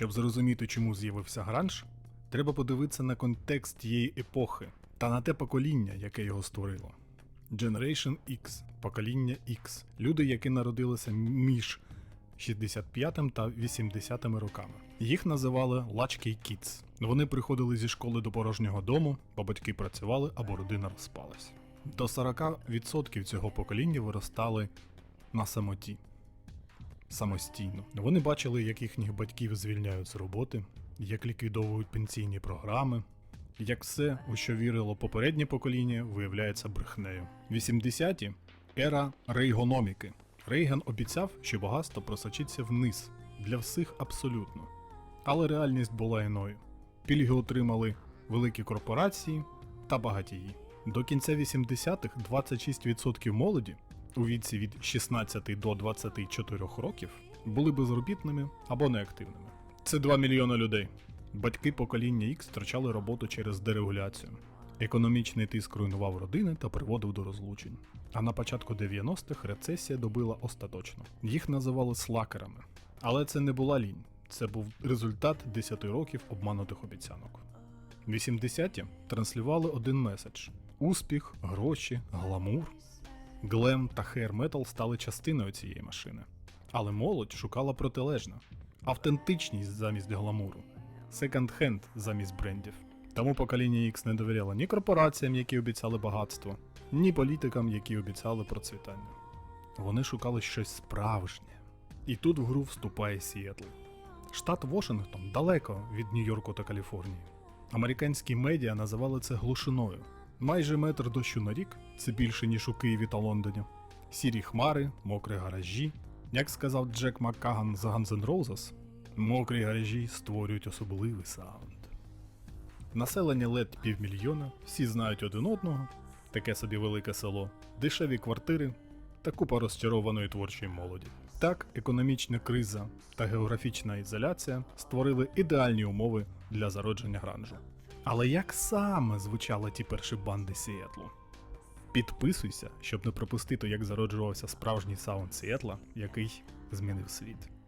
Щоб зрозуміти, чому з'явився гранж, треба подивитися на контекст тієї епохи та на те покоління, яке його створило. Generation X, покоління X, люди, які народилися між 65 та 80 роками. Їх називали Latchkey Kids. Вони приходили зі школи до порожнього дому, бо батьки працювали або родина розпалась. До 40% цього покоління виростали на самоті. Самостійно. Вони бачили, як їхніх батьків звільняють з роботи, як ліквідовують пенсійні програми, як все, у що вірило попереднє покоління, виявляється брехнею. 80-ті ера рейгономіки. Рейган обіцяв, що багатство просочиться вниз для всіх абсолютно. Але реальність була іною. Пільги отримали великі корпорації та багатії. До кінця 80-х 26% молоді у віці від 16 до 24 років були безробітними або неактивними. Це 2 мільйони людей. Батьки покоління X втрачали роботу через дерегуляцію. Економічний тиск руйнував родини та приводив до розлучень. А на початку 90-х рецесія добила остаточно. Їх називали слакерами. Але це не була лінь, це був результат 10 років обманутих обіцянок. 80-ті транслювали один меседж: успіх, гроші, гламур. Глем та хейр метал стали частиною цієї машини. Але молодь шукала протилежне: автентичність замість гламуру, секонд-хенд замість брендів. Тому покоління X не довіряло ні корпораціям, які обіцяли багатство, ні політикам, які обіцяли процвітання. Вони шукали щось справжнє. І тут в гру вступає Сіетл. Штат Вашингтон далеко від Нью-Йорку та Каліфорнії. Американські медіа називали це глушиною. Майже метр дощу на рік це більше, ніж у Києві та Лондоні. Сірі хмари, мокрі гаражі. Як сказав Джек Маккаган з Guns N' Roses, мокрі гаражі створюють особливий саунд. Населення ледь півмільйона, всі знають один одного, таке собі велике село, дешеві квартири та купа розчарованої творчої молоді. Так, економічна криза та географічна ізоляція створили ідеальні умови для зародження гранжу. Але як саме звучали ті перші банди Сіетлу? Підписуйся, щоб не пропустити, як зароджувався справжній саунд Сіетла, який змінив світ.